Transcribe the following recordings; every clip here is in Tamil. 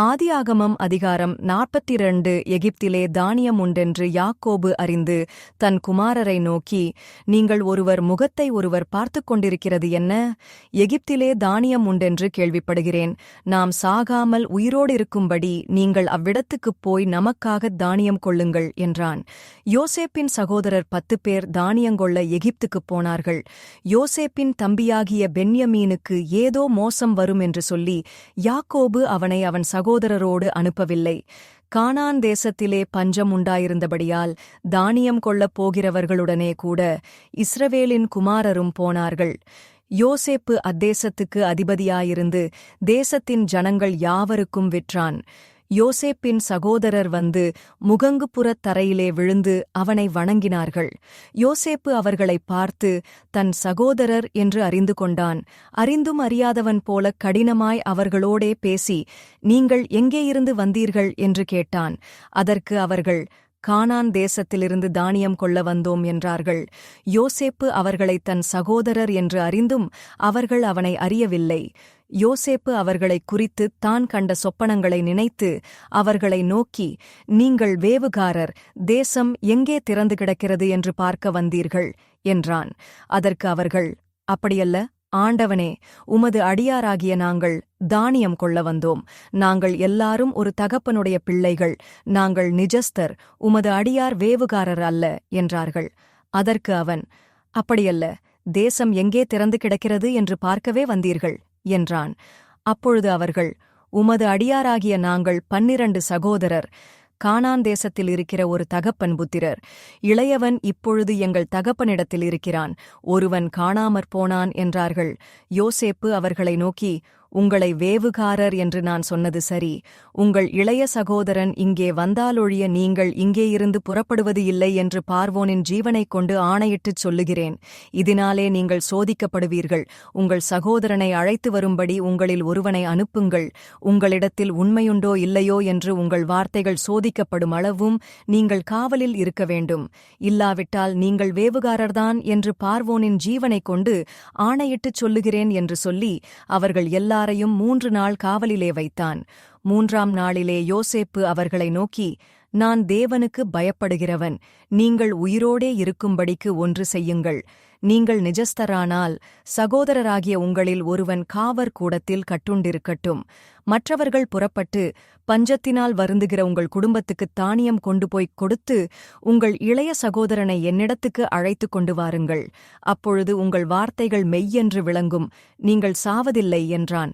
ஆதியாகமம் அதிகாரம் நாற்பத்திரண்டு எகிப்திலே தானியம் உண்டென்று யாக்கோபு அறிந்து தன் குமாரரை நோக்கி நீங்கள் ஒருவர் முகத்தை ஒருவர் பார்த்துக் கொண்டிருக்கிறது என்ன? எகிப்திலே தானியம் உண்டென்று கேள்விப்படுகிறேன். நாம் சாகாமல் உயிரோடு இருக்கும்படி நீங்கள் அவ்விடத்துக்குப் போய் நமக்காகத் தானியம் கொள்ளுங்கள் என்றான். யோசேப்பின் சகோதரர் பத்து பேர் தானியங்கொள்ள எகிப்துக்குப் போனார்கள். யோசேப்பின் தம்பியாகிய பென்யமீனுக்கு ஏதோ மோசம் வரும் என்று சொல்லி யாக்கோபு அவனை அவன் சகோதரரோடு அனுப்பவில்லை. கானான் தேசத்திலே பஞ்சம் உண்டாயிருந்தபடியால் தானியம் கொள்ளப் போகிறவர்களுடனே கூட இஸ்ரவேலின் குமாரரும் போனார்கள். யோசேப்பு அத்தேசத்துக்கு அதிபதியாயிருந்து தேசத்தின் ஜனங்கள் யாவருக்கும் விற்றான். யோசேப்பின் சகோதரர் வந்து முகங்குப்புறத் தரையிலே விழுந்து அவனை வணங்கினார்கள். யோசேப்பு அவர்களைப் பார்த்து தன் சகோதரர் என்று அறிந்து கொண்டான். அறிந்தும் அறியாதவன் போலக் கடினமாய் அவர்களோடே பேசி நீங்கள் எங்கேயிருந்து வந்தீர்கள்? என்று கேட்டான். அதற்கு அவர்கள் கானான் தேசத்திலிருந்து தானியம் கொள்ள வந்தோம் என்றார்கள். யோசேப்பு அவர்களை தன் சகோதரர் என்று அறிந்தும் அவர்கள் அவனை அறியவில்லை. யோசேப்பு அவர்களைக் குறித்து தான் கண்ட சொப்பனங்களை நினைத்து அவர்களை நோக்கி நீங்கள் வேவுகாரர் தேசம் எங்கே திறந்து கிடக்கிறது என்று பார்க்க வந்தீர்கள்? என்றான். அதற்கு அவர்கள் அப்படியல்ல ஆண்டவனே உமது அடியாராகிய நாங்கள் தானியம் கொள்ள வந்தோம். நாங்கள் எல்லாரும் ஒரு தகப்பனுடைய பிள்ளைகள். நாங்கள் நிஜஸ்தர் உமது அடியார் வேவுகாரர் அல்ல என்றார்கள். அதற்கு அவன் அப்படியல்ல தேசம் எங்கே திறந்து கிடக்கிறது என்று பார்க்கவே வந்தீர்கள்? என்றான். அப்பொழுது அவர்கள் உமது அடியாராகிய நாங்கள் பன்னிரண்டு சகோதரர். கானான் தேசத்தில் இருக்கிற ஒரு தகப்பன் புத்திரர். இளையவன் இப்பொழுது எங்கள் தகப்பனிடத்தில் இருக்கிறான். ஒருவன் காணாமற் போனான் என்றார்கள். யோசேப்பு அவர்களை நோக்கி உங்களை வேவுகாரர் என்று நான் சொன்னது சரி. உங்கள் இளைய சகோதரன் இங்கே வந்தாலொழிய நீங்கள் இங்கேயிருந்து புறப்படுவது இல்லை என்று பார்வோனின் ஜீவனைக் கொண்டு ஆணையிட்டுச் சொல்லுகிறேன். இதனாலே நீங்கள் சோதிக்கப்படுவீர்கள். உங்கள் சகோதரனை அழைத்து வரும்படி உங்களில் ஒருவனை அனுப்புங்கள். உங்களிடத்தில் உண்மையுண்டோ இல்லையோ என்று உங்கள் வார்த்தைகள் சோதிக்கப்படும் அளவும் நீங்கள் காவலில் இருக்க வேண்டும். இல்லாவிட்டால் நீங்கள் வேவுகாரர்தான் என்று பார்வோனின் ஜீவனைக் கொண்டு ஆணையிட்டுச் சொல்லுகிறேன் என்று சொல்லி அவர்கள் எல்லா எல்லாரையும் மூன்று நாள் காவலிலே வைத்தான். மூன்றாம் நாளிலே யோசேப்பு அவர்களை நோக்கி நான் தேவனுக்கு பயப்படுகிறவன். நீங்கள் உயிரோடே இருக்கும்படிக்கு ஒன்று செய்யுங்கள். நீங்கள் நிஜஸ்தரானால் சகோதரராகிய உங்களில் ஒருவன் காவர் கூடத்தில் கட்டுண்டிருக்கட்டும். மற்றவர்கள் புறப்பட்டு பஞ்சத்தினால் வருந்துகிற உங்கள் குடும்பத்துக்குத் தானியம் கொண்டு போய்க் கொடுத்து உங்கள் இளைய சகோதரனை என்னிடத்துக்கு அழைத்துக் கொண்டு வாருங்கள். அப்பொழுது உங்கள் வார்த்தைகள் மெய்யென்று விளங்கும். நீங்கள் சாவதில்லை என்றான்.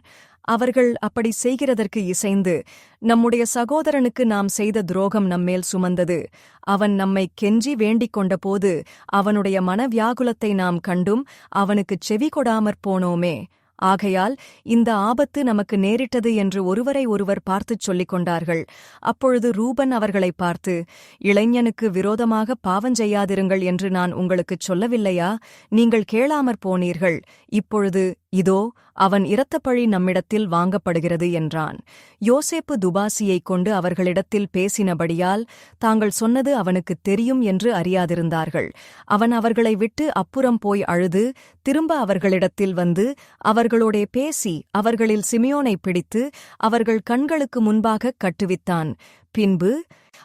அவர்கள் அப்படி செய்கிறதற்கு இசைந்து நம்முடைய சகோதரனுக்கு நாம் செய்த துரோகம் நம்மேல் சுமந்தது. அவன் நம்மை கெஞ்சி வேண்டிக் கொண்டபோது அவனுடைய மனவியாகுலத்தை நாம் கண்டும் அவனுக்குச் செவி கொடாமற் போனோமே. ஆகையால் இந்த ஆபத்து நமக்கு நேரிட்டது என்று ஒருவரை ஒருவர் பார்த்துச் சொல்லிக் கொண்டார்கள். அப்பொழுது ரூபன் அவர்களை பார்த்து இளைஞனுக்கு விரோதமாக பாவஞ்செய்யாதிருங்கள் என்று நான் உங்களுக்குச் சொல்லவில்லையா? நீங்கள் கேளாமற் போனீர்கள். இப்பொழுது இதோ அவன் இரத்தப்பழி நம்மிடத்தில் வாங்கப்படுகிறது என்றான். யோசேப்பு துபாசியைக் கொண்டு அவர்களிடத்தில் பேசினபடியால் தாங்கள் சொன்னது அவனுக்குத் தெரியும் என்று அறியாதிருந்தார்கள். அவன் அவர்களை விட்டு அப்புறம் போய் அழுது திரும்ப அவர்களிடத்தில் வந்து அவர்களோடே பேசி அவர்களில் சிமியோனை பிடித்து அவர்கள் கண்களுக்கு முன்பாகக் கட்டுவித்தான். பின்பு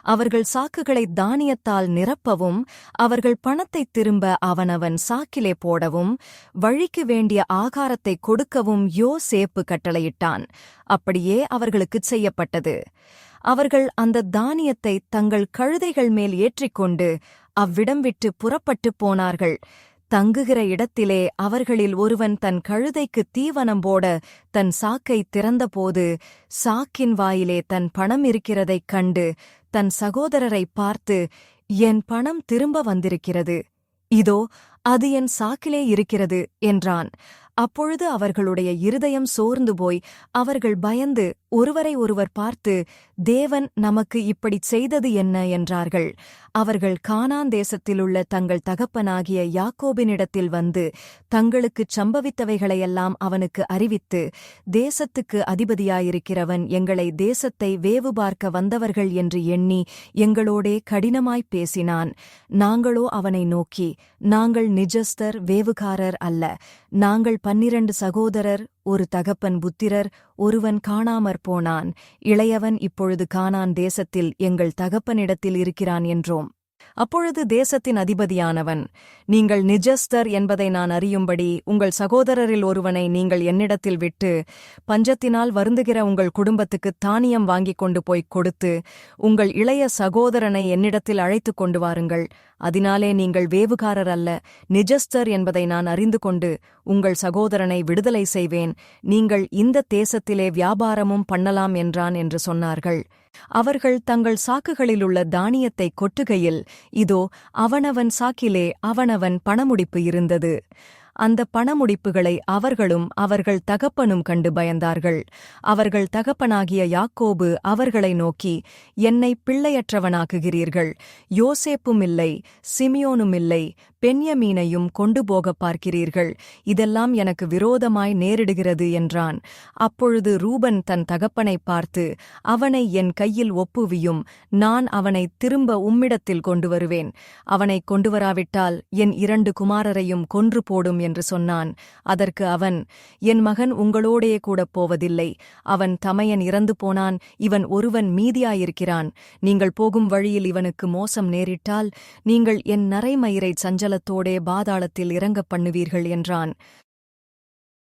அவர்கள் சாக்குகளை தானியத்தால் நிரப்பவும் அவர்கள் பணத்தைத் திரும்ப அவனவன் சாக்கிலே போடவும் வழிக்கு வேண்டிய ஆகாரத்தை கொடுக்கவும் யோசேப்பு கட்டளையிட்டான். அப்படியே அவர்களுக்குச் செய்யப்பட்டது. அவர்கள் அந்த தானியத்தை தங்கள் கழுதைகள் மேல் ஏற்றிக்கொண்டு அவ்விடம் விட்டு புறப்பட்டுப் போனார்கள். தங்குகிற இடத்திலே அவர்களில் ஒருவன் தன் கழுதைக்கு தீவனம் போட தன் சாக்கை திறந்தபோது சாக்கின் வாயிலே தன் பணம் இருக்கிறதைக் கண்டு தன் சகோதரரைப் பார்த்து என் பணம் திரும்ப வந்திருக்கிறது. இதோ அது என் சாக்கிலே இருக்கிறது என்றான். அப்பொழுது அவர்களுடைய இருதயம் சோர்ந்து போய் அவர்கள் பயந்து ஒருவரை ஒருவர் பார்த்து தேவன் நமக்கு இப்படிச் செய்தது என்ன என்றார்கள். அவர்கள் கானான் தேசத்திலுள்ள தங்கள் தகப்பனாகிய யாக்கோபினிடத்தில் வந்து தங்களுக்குச் சம்பவித்தவைகளையெல்லாம் அவனுக்கு அறிவித்து தேசத்துக்கு அதிபதியாயிருக்கிறவன் எங்களை தேசத்தை வேவு பார்க்க வந்தவர்கள் என்று எண்ணி எங்களோடே கடினமாய்ப் பேசினான். நாங்களோ அவனை நோக்கி நாங்கள் நிஜஸ்தர் வேவுகாரர் அல்ல. நாங்கள் பன்னிரண்டு சகோதரர் ஒரு தகப்பன் புத்திரர் ஒருவன் காணாமற் போனான். இளையவன் இப்பொழுது காணான் தேசத்தில் எங்கள் தகப்பனிடத்தில் இருக்கிறான் என்றோம். அப்பொழுது தேசத்தின் அதிபதியானவன். நீங்கள் நிஜஸ்தர் என்பதை நான் அறியும்படி உங்கள் சகோதரரில் ஒருவனை நீங்கள் என்னிடத்தில் விட்டு பஞ்சத்தினால் வருந்துகிற உங்கள் குடும்பத்துக்கு தானியம் வாங்கிக் கொண்டு போய்க் கொடுத்து உங்கள் இளைய சகோதரனை என்னிடத்தில் அழைத்துக் கொண்டு வாருங்கள். அதனாலே நீங்கள் வேவுகாரர் அல்ல நிஜஸ்தர் என்பதை நான் அறிந்து கொண்டு உங்கள் சகோதரனை விடுதலை செய்வேன். நீங்கள் இந்த தேசத்திலே வியாபாரமும் பண்ணலாம் என்றான் என்று சொன்னார்கள். அவர்கள் தங்கள் சாக்குகளிலுள்ள தானியத்தை கொட்டுகையில் இதோ அவனவன் சாக்கிலே அவனவன் பணமுடிப்பு இருந்தது. அந்த பணமுடிப்புகளை அவர்களும் அவர்கள் தகப்பனும் கண்டு பயந்தார்கள். அவர்கள் தகப்பனாகிய யாக்கோபு அவர்களை நோக்கி என்னை பிள்ளையற்றவனாக்குகிறீர்கள். யோசேப்பும் இல்லை பெண்யமீனையும் பென்யமீனையும் கொண்டு போகப் பார்க்கிறீர்கள். இதெல்லாம் எனக்கு விரோதமாய் நேரிடுகிறது என்றான். அப்பொழுது ரூபன் தன் தகப்பனைப் பார்த்து அவனை என் கையில் ஒப்புவியும். நான் அவனை திரும்ப உம்மிடத்தில் கொண்டு வருவேன். அவனை கொண்டு வராவிட்டால் என் இரண்டு குமாரரையும் கொன்று போடும் என்று சொன்னான். அதற்கு அவன் என் மகன் உங்களோடே கூடப் போவதில்லை. அவன் தமையன் இறந்து போனான். இவன் ஒருவன் மீதியாயிருக்கிறான். நீங்கள் போகும் வழியில் இவனுக்கு மோசம் நேரிட்டால் நீங்கள் என் நரைமயிரைச் சஞ்சலத்தோடே பாதாளத்தில் இறங்கப் பண்ணுவீர்கள் என்றான்.